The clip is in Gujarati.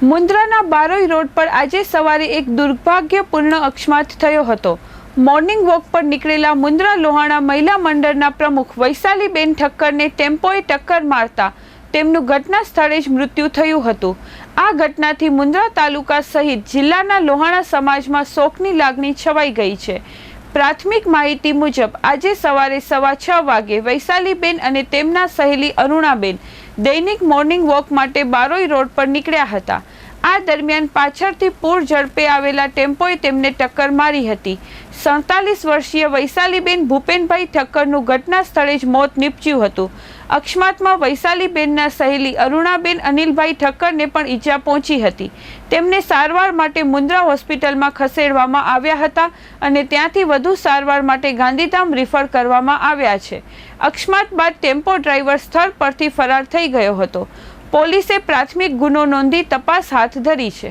મુન્દ્રાના બારોઈ રોડ પર આજે સવારે એક દુર્ભાગ્યપૂર્ણ અકસ્માત થયો હતો. મોર્નિંગ વોક પર નીકળેલા મુન્દ્રા લોહાણા મહિલા મંડળના પ્રમુખ વૈશાલીબેન ઠક્કરને ટેમ્પોએ ટક્કર મારતા તેમનું ઘટના સ્થળે જ મૃત્યુ થયું હતું. આ ઘટનાથી મુન્દ્રા તાલુકા સહિત જિલ્લાના લોહાણા સમાજમાં શોકની લાગણી છવાઈ ગઈ છે. પ્રાથમિક માહિતી મુજબ, આજે સવારે સવા છ વાગે વૈશાલીબેન અને તેમના સહેલી અરુણાબેન દૈનિક મોર્નિંગ વોક માટે બારોઈ રોડ પર નીકળ્યા હતા. આ દરમિયાન પાછળથી પૂર ઝડપે આવેલા ટેમ્પોએ તેમને ટક્કર મારી હતી. સડતાલીસ વર્ષીય વૈશાલીબેન ભૂપેનભાઈ ઠક્કરનું ઘટના સ્થળે જ મોત નીપજ્યું હતું. અકસ્માતમાં વૈશાલીબેનના સહેલી અરુણાબેન અનિલભાઈ ઠક્કરને પણ ઈજા પહોંચી હતી. તેમને સારવાર માટે મુન્દ્રા હોસ્પિટલમાં ખસેડવામાં આવ્યા હતા અને ત્યાંથી વધુ સારવાર માટે ગાંધીધામ રિફર કરવામાં આવ્યા છે. અકસ્માત બાદ ટેમ્પો ડ્રાઈવર સ્થળ પરથી ફરાર થઈ ગયો હતો. પોલીસે પ્રાથમિક ગુનો નોંધી તપાસ હાથ ધરી છે.